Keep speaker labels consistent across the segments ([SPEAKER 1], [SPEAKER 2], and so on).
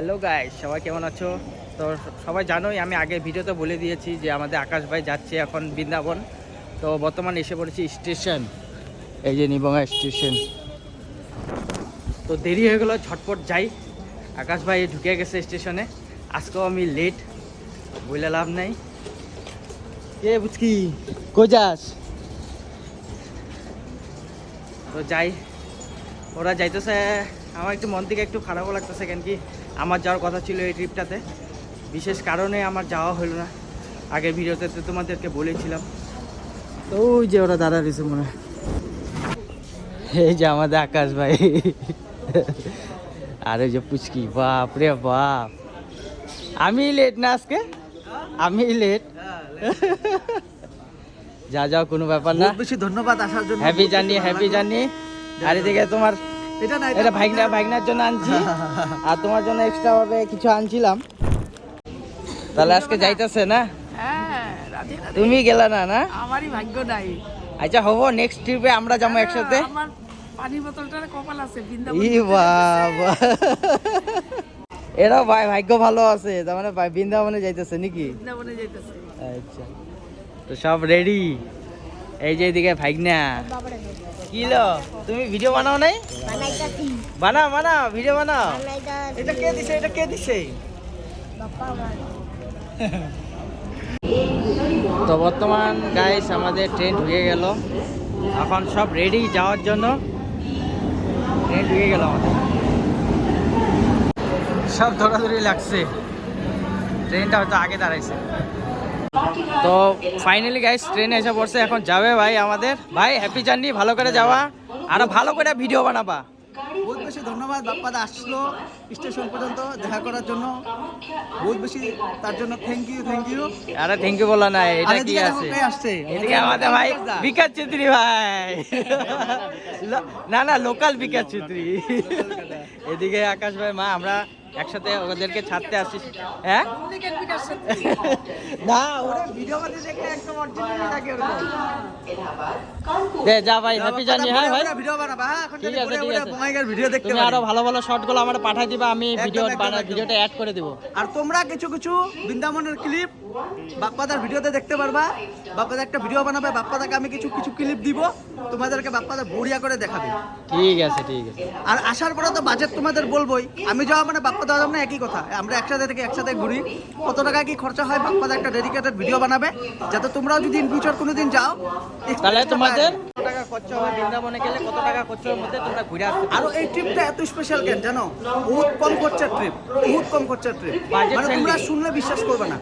[SPEAKER 1] Hello guys সবাই কেমন আছো? তো সবাই জানোই, আমি আগে ভিডিওতে বলে দিয়েছি যে আমাদের আকাশ ভাই যাচ্ছে এখন বৃন্দাবন। তো বর্তমান এসে পড়েছি স্টেশন, এই যে নিবঙ্গা স্টেশন। তো দেরি হয়ে গেলো, ঝটপট যাই। আকাশ ভাই ঢুকে গেছে স্টেশনে। আজকেও আমি লেট বলে লাভ নাই। কে বুঝকি? কই যাস? তো যাই, ওরা যাইতেছে। আমার একটু মন থেকে একটু খারাপও লাগতেছে কেন কি? আমার যাওয়ার কথা ছিল এই ট্রিপটাতে বিশেষ কারণে আমার যাওয়া হলো না। আগের ভিডিওতে তো তোমাদেরকে বলেছিলাম। তো ওই যে ওরা দাদা রয়েছে মনে হয়। এই যে আমাদের আকাশ ভাই। আর যে পুচকি বাপ রে বাপ। আমি লেট না আজকে? আমি লেট যা যাও কোনো ব্যাপার না।
[SPEAKER 2] বেশি ধন্যবাদ আসার জন্য।
[SPEAKER 1] হ্যাপি জানি হ্যাপি জানি আর এদিকে তোমার
[SPEAKER 2] এটা না
[SPEAKER 1] এটা ভাগনা ভাগনার জন্য আনছি। আর তোমার জন্য এক্সট্রা ভাবে কিছু আনছিলাম। তাহলে আজকে যাইতেছে না?
[SPEAKER 3] হ্যাঁ
[SPEAKER 1] তুমি গেলা না না?
[SPEAKER 3] আমারই ভাগ্য নাই।
[SPEAKER 1] আচ্ছা হব নেক্সট ট্রিপে আমরা যাব একসাথে।
[SPEAKER 3] আমার পানি বোতলটার কপাল আছে
[SPEAKER 1] ই বাবা। এরা ভাই ভাগ্য ভালো আছে তার মানে বৃন্দাবনে যাইতেছে নাকি?
[SPEAKER 3] বৃন্দাবনে যাইতেছে।
[SPEAKER 1] আচ্ছা তো সব রেডি এই যে এদিকে ভাইগনা। কি লো? তুমি ভিডিও বানাও নাই? বানাও বানাও ভিডিও বানাও। এটা কে দিছে, এটা কে দিছে? তো বর্তমান গাইস আমাদের ট্রেন ঢুকে গেল। এখন সব রেডি যাওয়ার জন্য। ট্রেন ঢুকে গেল আমাদের। সব ধরাধরি লাগছে। ট্রেনটা হয়তো আগে দাঁড়াইছে। তো ফাইনালি গাইস ট্রেন এসে পড়ছে এখন যাবে ভাই আমাদের। ভাই হ্যাপি জার্নি ভালো করে যাওয়া আরও ভালো করে ভিডিও বানাবা।
[SPEAKER 2] বহুত বেশি ধন্যবাদ বাপ্পাদা আসলো স্টেশন পর্যন্ত দেখা করার জন্য। বহুত বেশি তার জন্য থ্যাংক ইউ থ্যাংক ইউ
[SPEAKER 1] আরে থ্যাংক ইউ বলা নাই এটা কি আছে?
[SPEAKER 2] আসছে
[SPEAKER 1] এদিকে আমাদের ভাই বিকাশ চেত্রী ভাই। না না লোকাল বিকাশ চেত্রী এদিকে আকাশ ভাই মা আমরা একসাথে ওদেরকে ছাড়তে আসছি হ্যাঁ? না ওরা ভিডিও করতে দেখলে একদম অরিজিনাল লাগে দে যা ভাই হ্যাপি জার্নি হ্যাঁ ভাই।
[SPEAKER 2] ভিডিও বানাবা হ্যাঁ এখন
[SPEAKER 1] ঠিক আছে, ঠিক আছে।
[SPEAKER 2] ভিডিও দেখতে
[SPEAKER 1] তুমি আরও ভালো ভালো শর্টগুলো আমার পাঠাই দিবা আমি ভিডিও বানা ভিডিওটা অ্যাড করে দিব।
[SPEAKER 2] আর তোমরা কিছু কিছু বৃন্দাবনের ক্লিপ বাপ্পাদার ভিডিওতে দেখতে পারবা। বাপ্পাদা একটা ভিডিও বানাবে বাপ্পাদাকে আমি কিছু কিছু ক্লিপ দিব তোমাদেরকে বাপ্পাদা বড়িয়া করে দেখাবে।
[SPEAKER 1] ঠিক আছে ঠিক আছে।
[SPEAKER 2] আর আসার পরে তো বাজেট তোমাদের বলবোই। আমি যাওয়া মানে বাপ্পা দাদা মানে একই কথা। আমরা একসাথে থেকে একসাথে ঘুরি। কত টাকা কি খরচা হয়? বাপ্পাদা একটা ডেডিকেটেড ভিডিও বানাবে। যাতে তোমরাও যদি ইন ফিউচার কোনোদিন যাও
[SPEAKER 1] তাহলে তোমাদের? কত টাকা খরচ হবে বৃন্দাবনে গেলে? কত টাকা খরচের মধ্যে তোমরা ঘুরে আসতে
[SPEAKER 2] আর এই ট্রিপটা এত স্পেশাল কেন জানো? বহুত কম খরচার ট্রিপ বহুত কম খরচার ট্রিপ মানে তোমরা শুনলে বিশ্বাস করবে না।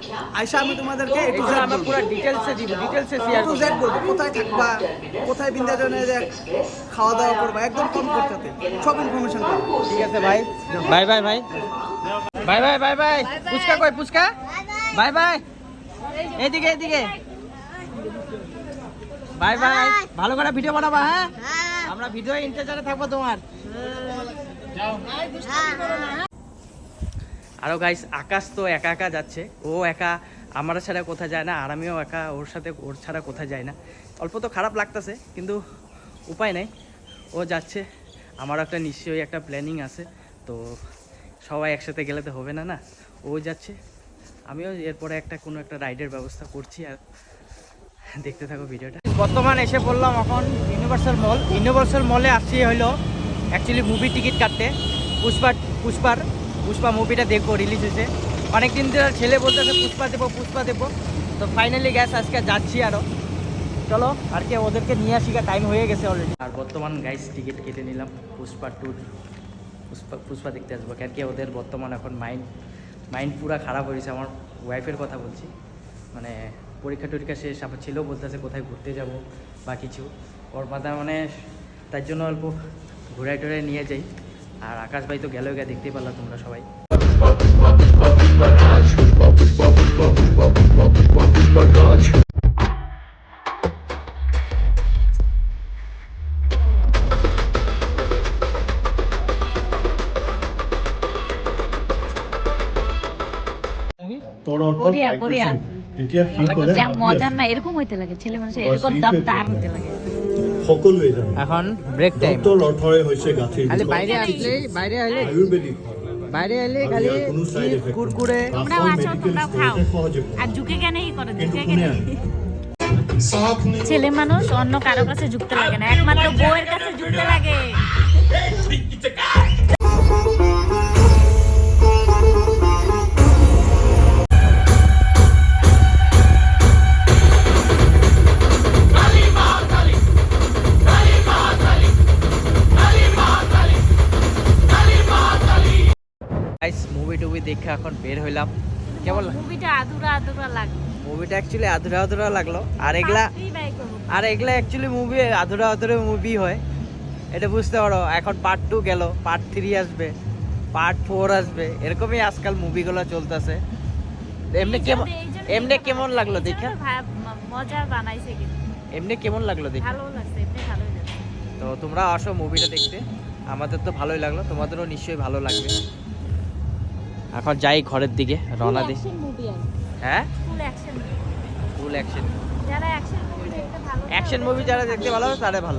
[SPEAKER 2] আমি তোমাদেরকে একটু
[SPEAKER 1] আমরা পুরো ডিটেলসে দিব ডিটেলসে শেয়ার করব।
[SPEAKER 2] জেড বলব। কোথায় থাকবা কোথায় যে খাওয়া দাওয়া করবা একদম কম খরচাতে। সব ইনফরমেশন
[SPEAKER 1] ঠিক আছে ভাই বাই বাই ভাই বাই বাই বাই বাই। পুচকা কই পুচকা বাই বাই এদিকে বাই বাই। ভালো করে ভিডিও বানাবা হ্যাঁ?
[SPEAKER 4] হ্যাঁ।
[SPEAKER 1] আমরা ভিডিও ইন্টারচারে থাকব তোমার। আরও গাইস আকাশ তো একা একা যাচ্ছে। ও একা আমার ছাড়া কোথায় যায় না আর আমিও একা ওর সাথে ওর ছাড়া কোথায় যায় না। অল্প তো খারাপ লাগতেছে কিন্তু উপায় নেই। ও যাচ্ছে। আমার একটা নিশ্চয়ই একটা প্ল্যানিং আছে তো সবাই একসাথে গেলে তো হবে না না? ও যাচ্ছে। আমিও এরপরে একটা কোনো একটা রাইডের ব্যবস্থা করছি আর দেখতে থাকো ভিডিওটা। বর্তমান এসে পড়লাম এখন ইউনিভার্সাল মল ইউনিভার্সাল মলে আসছি হলো অ্যাকচুয়ালি মুভি টিকিট কাটতে। পুষ্পা, পুষ্পার, পুষ্পা মুভিটা দেখব রিলিজ হয়েছে। অনেকদিন ধরে ছেলে বলতেছে, পুষ্পা দেবো পুষ্পা দেবো। তো ফাইনালি গ্যাস আজকে যাচ্ছি আরও চলো, আর কি ওদেরকে নিয়ে আসি টাইম হয়ে গেছে অলরেডি আর বর্তমান গাইস টিকিট কেটে নিলাম পুষ্পা ট্যুর পুষ্পা পুষ্পা দেখতে আসব কেন কি ওদের বর্তমান এখন মাইন্ড মাইন্ড পুরা খারাপ হয়েছে আমার ওয়াইফের কথা বলছি মানে পরীক্ষা টরীক্ষা শেষ আবার ছেলেও বলতেছে কোথায় ঘুরতে যাব বা কিছু ওর মাথা মানে তার জন্য অল্প ঘুরাই টুরাই নিয়ে যাই আর আকাশ ভাই তো গেলেও গিয়ে দেখতেই পারলাম তোমরা সবাই
[SPEAKER 5] কি
[SPEAKER 6] মজা না এরকম হইতে লাগে ছেলে মানুষ এরকম দাম দাম হইতে লাগে।
[SPEAKER 1] এখন ব্রেক টাইম খালি বাইরে আসলে বাইরে আসলে।
[SPEAKER 5] আয়ুৰ্বেদিক
[SPEAKER 2] বাইরে এলে খালি কুরকুরে
[SPEAKER 6] আছো খাও। আর ঝুঁকে কেন এই করো ঝুঁকে কেন ছেলে মানুষ অন্য কারও কাছে যুক্ত লাগে না। একমাত্র বউয়ের কাছে যুক্ত লাগে।
[SPEAKER 1] মুভি টুভি দেখে এখন বের হইলাম। কেমন
[SPEAKER 6] মুভিটা আধুরা আধুরা লাগে
[SPEAKER 1] মুভিটা অ্যাকচুয়ালি আধুরা আধুরা লাগল। আর এগুলা। আর এগুলা অ্যাকচুয়ালি মুভি আধুরা আধুরা মুভি হয়। এটা বুঝতে পারো এখন পার্ট টু গেল পার্ট থ্রি আসবে পার্ট ফোর আসবে। এরকমই আজকাল মুভিগুলো চলতেছে। এমনি কেমন এমনি কেমন লাগল দেখে?
[SPEAKER 6] মজা বানাইছে
[SPEAKER 1] এমনি কেমন লাগল দেখে?
[SPEAKER 6] ভালো লাগছে এমনি ভালোই লাগছে।
[SPEAKER 1] তো তোমরা আসো মুভিটা দেখতে। আমাদের তো ভালোই লাগল তোমাদেরও নিশ্চয়ই ভালো লাগবে। এখন যাই ঘরের দিকে রওনা দিই। হ্যাঁ?
[SPEAKER 6] ফুল অ্যাকশন
[SPEAKER 1] ফুল অ্যাকশন
[SPEAKER 6] যারা অ্যাকশন মুভি দেখতে ভালো
[SPEAKER 1] অ্যাকশন মুভি যারা দেখতে ভালো তারা ভালো